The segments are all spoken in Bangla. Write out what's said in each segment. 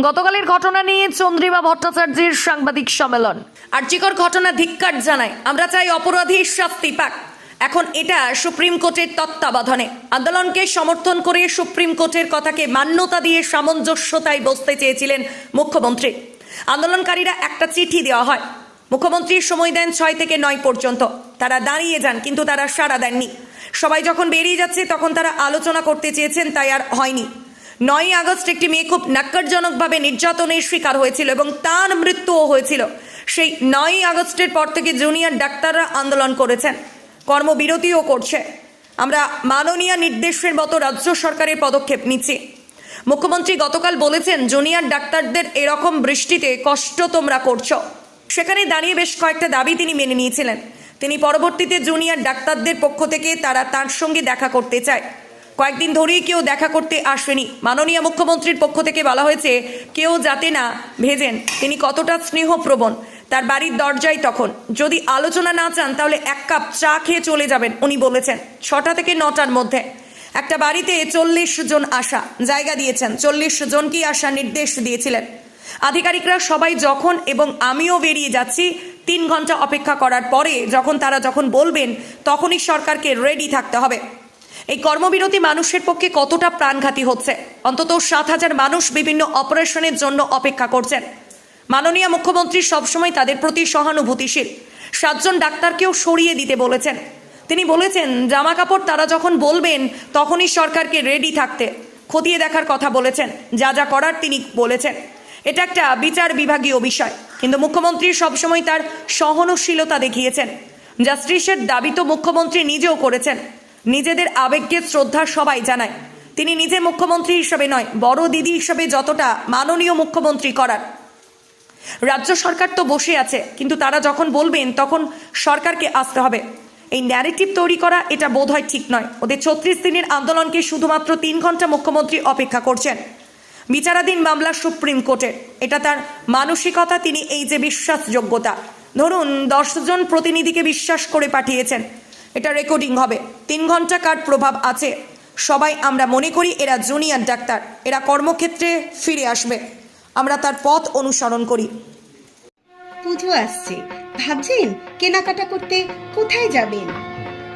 গতকালের ঘটনা নিয়ে চন্দ্রিমা ভট্টাচার্যের সাংবাদিক সম্মেলন। আর্যিকর ঘটনা ধিক্কার জানায়। আমরা চাই অপরাধীর শাস্তি পাক। এখন এটা সুপ্রিম কোর্টের তত্ত্বাবধানে। আন্দোলনকে সমর্থন করে সুপ্রিম কোর্টের কথাকে মান্যতা দিয়ে সামঞ্জস্যতায় বসতে চেয়েছিলেন মুখ্যমন্ত্রী। আন্দোলনকারীরা একটা চিঠি দেওয়া হয়। মুখ্যমন্ত্রী সময় দেন ছয় থেকে নয় পর্যন্ত। তারা দাঁড়িয়ে যান, কিন্তু তারা সাড়া দেননি। সবাই যখন বেরিয়ে যাচ্ছে, তখন তারা আলোচনা করতে চেয়েছেন, তাই আর হয়নি। নয়ই আগস্ট একটি মেয়ে খুব নাক্কারজনকভাবে নির্যাতনের শিকার হয়েছিল এবং তার মৃত্যুও হয়েছিল। সেই নয়ই আগস্টের পর থেকে জুনিয়র ডাক্তাররা আন্দোলন করেছেন। কর্মবিরতিও করছে। আমরা মাননীয় নির্দেশের মতো রাজ্য সরকারের পদক্ষেপ নিচ্ছি। মুখ্যমন্ত্রী গতকাল বলেছেন, জুনিয়র ডাক্তারদের এরকম বৃষ্টিতে কষ্ট তোমরা করছ। সেখানে দাঁড়িয়ে বেশ কয়েকটা দাবি তিনি মেনে নিয়েছিলেন। তিনি পরবর্তীতে জুনিয়র ডাক্তারদের পক্ষ থেকে তারা তার সঙ্গে দেখা করতে চায়। কয়েকদিন ধরেই কেউ দেখা করতে আসেনি। মাননীয় মুখ্যমন্ত্রীর পক্ষ থেকে বলা হয়েছে, কেউ যাতে না ভেজেন, তিনি কতটা স্নেহপ্রবণ। তার বাড়ির দরজায় তখন, যদি আলোচনা না চান, তাহলে এক কাপ চা খেয়ে চলে যাবেন, উনি বলেছেন, ছটা থেকে নটার মধ্যে। একটা বাড়িতে চল্লিশ জন আসা, জায়গা দিয়েছেন, চল্লিশ জনকেই আসার নির্দেশ দিয়েছিলেন। আধিকারিকরা সবাই যখন এবং আমিও বেরিয়ে যাচ্ছি, তিন ঘণ্টা অপেক্ষা করার পরে যখন তারা যখন বলবেন, তখনই সরকারকে রেডি থাকতে হবে। এই কর্মবিরতি মানুষের পক্ষে কতটা প্রাণঘাতী হচ্ছে? অন্তত সাত হাজার মানুষ বিভিন্ন অপারেশনের জন্য অপেক্ষা করছেন। মাননীয় মুখ্যমন্ত্রী সবসময় তাদের প্রতি সহানুভূতিশীল। সাতজন ডাক্তারকেও সরিয়ে দিতে বলেছেন। তিনি বলেছেন জামা কাপড় তারা যখন বলবেন, তখনই সরকারকে রেডি থাকতে। খতিয়ে দেখার কথা বলেছেন, যা যা করার তিনি বলেছেন। এটা একটা বিচার বিভাগীয় বিষয়, কিন্তু মুখ্যমন্ত্রী সবসময় তার সহনশীলতা দেখিয়েছেন। জাস্টিসের দাবি তো মুখ্যমন্ত্রী নিজেও করেছেন। নিজেদের আবেগকে শ্রদ্ধা সবাই জানায়। তিনি নিজে মুখ্যমন্ত্রী হিসেবে নয়, বড় দিদি হিসেবে যতটা মাননীয় মুখ্যমন্ত্রী করার। রাজ্য সরকার তো বসে আছে, কিন্তু তারা যখন বলবেন, তখন সরকারকে আসতে হবে। এই ন্যারেটিভ তৈরি করা এটা বোধ হয় ঠিক নয়। ওদের ছত্রিশ দিনের আন্দোলনকে শুধুমাত্র তিন ঘণ্টা মুখ্যমন্ত্রী অপেক্ষা করছেন। বিচারাধীন মামলা সুপ্রিম কোর্টের। এটা তার মানসিকতা, তিনি এই যে বিশ্বাসযোগ্যতা। ধরুন দশজন প্রতিনিধিকে বিশ্বাস করে পাঠিয়েছেন। এটা রেকর্ডিং হবে। তিন ঘণ্টা কার প্রভাব আছে। সবাই আমরা মনে করি এরা জুনিয়র ডাক্তার। এরা কর্মক্ষেত্রে ফিরে আসবে। আমরা তার পথ অনুসরণ করি। পুজো আসছে। ভাবছেন কেনাকাটা করতে কোথায় যাবেন?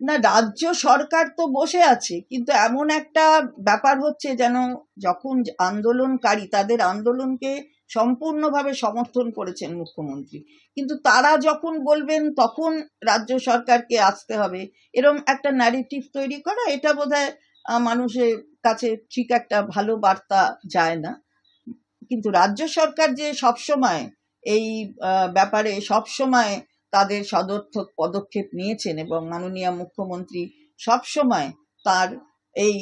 না রাজ্য সরকার তো বসে আছে কিন্তু এমন একটা ব্যাপার হচ্ছে যেন যখন আন্দোলনকারী তাদের আন্দোলনকে সম্পূর্ণভাবে সমর্থন করেছেন মুখ্যমন্ত্রী। কিন্তু তারা যখন বলবেন তখন রাজ্য সরকারকে আসতে হবে। এরম একটা ন্যারেটিভ তৈরি করা এটা আহ, মানুষের কাছে ঠিক একটা ভালো বার্তা যায় না। কিন্তু রাজ্য সরকার যে সবসময় এই ব্যাপারে সবসময় তাদের সদর্থক পদক্ষেপ নিয়েছেন এবং মাননীয় মুখ্যমন্ত্রী সবসময় তার এই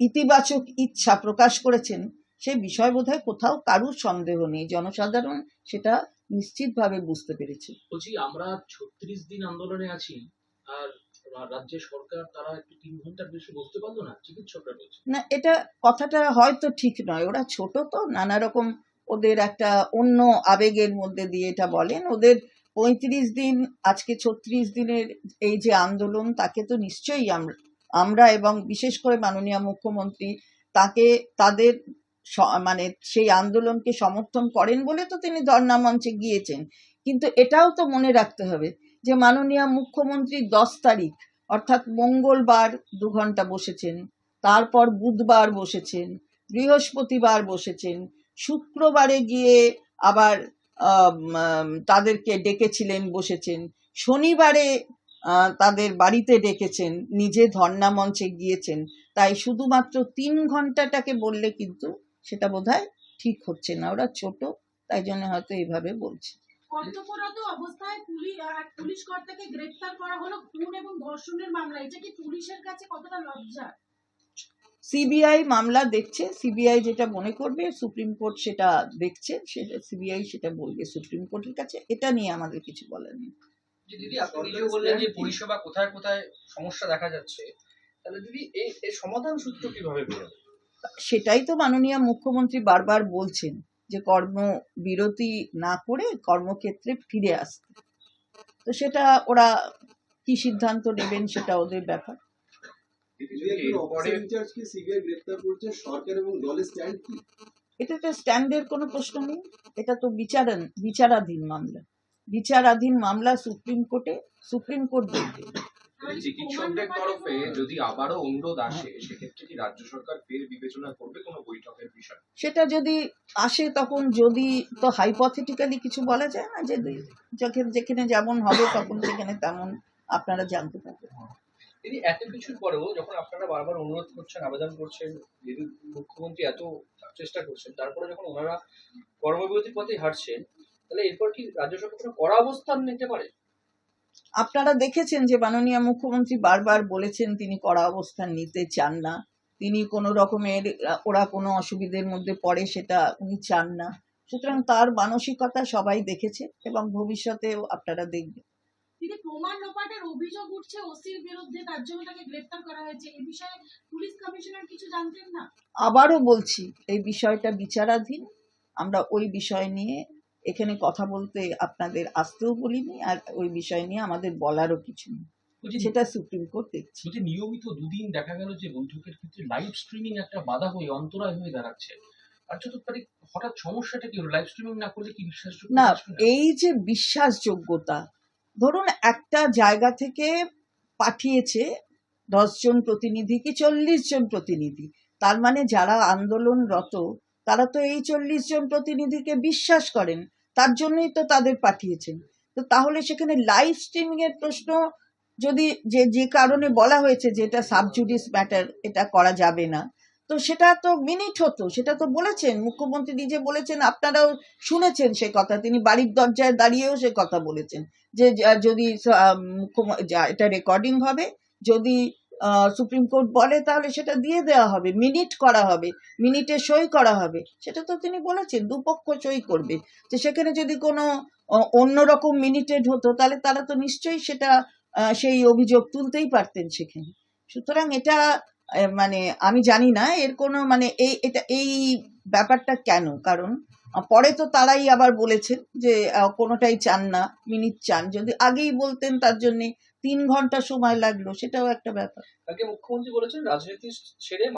ইতিবাচক ইচ্ছা প্রকাশ করেছেন। সে বিষয় বোধহয় কোথাও কারুর সন্দেহ নেই। জনসাধারণ সেটা নিশ্চিতভাবে বুঝতে পেরেছে। বলছি আমরা ছত্রিশ দিন আন্দোলনে আছি আর রাজ্যের সরকার তারা একটু তিন ঘণ্টার বেশি বসতে পারল না? চিকিৎসকরা বলছে। না এটা কথাটা হয়তো ঠিক নয়। ওরা ছোট তো নানা রকম ওদের একটা অন্য আবেগের মধ্যে দিয়ে এটা বলেন, ওদের পঁয়ত্রিশ দিন, আজকে ছত্রিশ দিনের এই যে আন্দোলন, তাকে তো নিশ্চয়ই আমরা আমরা এবং বিশেষ করে মাননীয় মুখ্যমন্ত্রী তাকে, তাদের মানে সেই আন্দোলনকে সমর্থন করেন বলে তো তিনি ধর্ণা মঞ্চে গিয়েছেন। কিন্তু এটাও তো মনে রাখতে হবে যে মাননীয় মুখ্যমন্ত্রী দশ তারিখ, অর্থাৎ মঙ্গলবার দু ঘণ্টা বসেছেন, তারপর বুধবার বসেছেন, বৃহস্পতিবার বসেছেন শুক্রবারে গিয়ে আবার তাদেরকে ডেকেছিলেন, বসেছেন। শনিবারে তাদের বাড়িতে ডেকেছেন, নিজে ধর্ণা মঞ্চে গিয়েছেন। তাই শুধুমাত্র তিন ঘন্টাটাকে বললে কিন্তু সেটা বোধহয় ঠিক হচ্ছে না। ওরা ছোট, তাই জন্য হয়তো এইভাবে বলছে। পুলিশ গ্রেপ্তার করা হলো খুন এবং ধর্ষণের মামলা এটা কি পুলিশের কাছে কতটা লজ্জা? সিবিআই মামলা দেখছে সিবিআই যেটা মনে করবে সুপ্রিম কোর্ট সেটা দেখছে সেটা সিবিআই সেটা বলবে সুপ্রিম কোর্টের কাছে এটা নিয়ে আমাদের কিছু বলার নেই। দিদি আপনি বললেন যে পরিষেবা কোথায় কোথায় সমস্যা দেখা যাচ্ছে তাহলে দিদি এই সমাধান সূত্র কীভাবে সেটাই তো মাননীয় মুখ্যমন্ত্রী বারবার বলছেন যে কর্মবিরতি না করে কর্মক্ষেত্রে ফিরে আসতে। তো সেটা ওরা কি সিদ্ধান্ত নেবেন সেটা ওদের ব্যাপার। স্ট্যান্ডের কোনো প্রশ্ন নেই এটা তো বিচারান বিচারাধীন মামলা। বিচারাধীন মামলা সুপ্রিম কোর্টে সুপ্রিম কোর্ট দেখবে চিকিৎসকদের তরফে যদি আবারও অনুরোধ আসে সেক্ষেত্রে কি রাজ্য সরকার ফের বিবেচনা করবে কোনো বৈঠকের বিষয়? সেটা যদি আসে তখন যদি তো হাইপথেটিক্যালি কিছু বলা যায় না যে যেখানে যেখানে যেমন হবে তখন সেখানে তেমন আপনারা জানতে পারবেন। দিদি এত কিছুর পরেও যখন আপনারা বারবার অনুরোধ করছেন, আবেদন করছেন যদি মুখ্যমন্ত্রী এত চেষ্টা করছেন, তারপরে যখন ওনারা কর্মবিরতির পথে হাঁটছেন, তাহলে এরপর কি রাজ্য সরকার কড়া অবস্থান নিতে পারে? আপনারা দেখেছেন যে মাননীয় মুখ্যমন্ত্রী বারবার বলেছেন তিনি কড়া অবস্থান নিতে চান না। তিনি কোনো রকমের, ওরা কোনো অসুবিধের মধ্যে পড়ে সেটা উনি চান না। সুতরাং তার মানসিকতা সবাই দেখেছে এবং ভবিষ্যতেও আপনারা দেখবেন। তিনি প্রমাণ লোপাটের অভিযোগ উঠছে ওসির বিরুদ্ধে তার জন্য তাকে গ্রেপ্তার করা হয়েছে এ বিষয়ে পুলিশ কমিশনার কিছু জানতেন না? আবারও বলছি এই বিষয়টা বিচারাধীন। আমরা ওই বিষয় নিয়ে এখানে কথা বলতে আপনাদের আসতেও বলিনি আর ওই বিষয় নিয়ে আমাদের বলারও কিছু নেই। সেটা সুপ্রিম কোর্ট দেখছে। বলছি নিয়মিত দুদিন দেখা গেল যে বৈঠকের ক্ষেত্রে লাইভ স্ট্রিমিং একটা বাধা হয়ে অন্তরায় হয়ে দাঁড়াচ্ছে। আর চতুর্থ তারিখ হঠাৎ সমস্যাটা কি হলো? লাইভ স্ট্রিমিং না করলে কি বিশ্বাসযোগ্য না? এই যে বিশ্বাসযোগ্যতা ধরুন একটা জায়গা থেকে পাঠিয়েছে দশজন প্রতিনিধি কি চল্লিশ জন প্রতিনিধি? তার মানে যারা আন্দোলনরত, তারা তো এই চল্লিশ জন প্রতিনিধিকে বিশ্বাস করেন, তার জন্যই তো তাদের পাঠিয়েছেন। তো তাহলে সেখানে লাইভ স্ট্রিমিং এর প্রশ্ন যদি যে যে কারণে বলা হয়েছে যে এটা সাবজুডিস ম্যাটার, এটা করা যাবে না তো সেটা তো মিনিট হতো, সেটা তো বলেছেন, মুখ্যমন্ত্রী নিজে বলেছেন, আপনারাও শুনেছেন সে কথা, তিনি বাড়ির দরজায় দাঁড়িয়েও সে কথা বলেছেন, যে যদি এটা রেকর্ডিং হবে, যদি সুপ্রিম কোর্ট বলে তাহলে সেটা দিয়ে দেওয়া হবে মিনিট করা হবে মিনিটে সই করা হবে, সেটা তো তিনি বলেছেন, দুপক্ষ সই করবে, তো সেখানে যদি কোনো অন্যরকম মিনিটেড হতো, তাহলে তারা তো নিশ্চয়ই সেটা সেই অভিযোগ তুলতেই পারতেন সেখানে, সুতরাং এটা মানে আমি জানি না, এর কোনো মানে এই, এটা, এই ব্যাপারটা কেন? কারণ পরে তো তারাই আবার বলেছেন যে কোনোটাই চান না, মিনিট চান। যদি আগেই বলতেন, তার জন্যে তিন ঘণ্টা সময় লাগল, সেটাও একটা ব্যাপার। মুখ্যমন্ত্রী বলেছেন, রাজনীতি ছেড়ে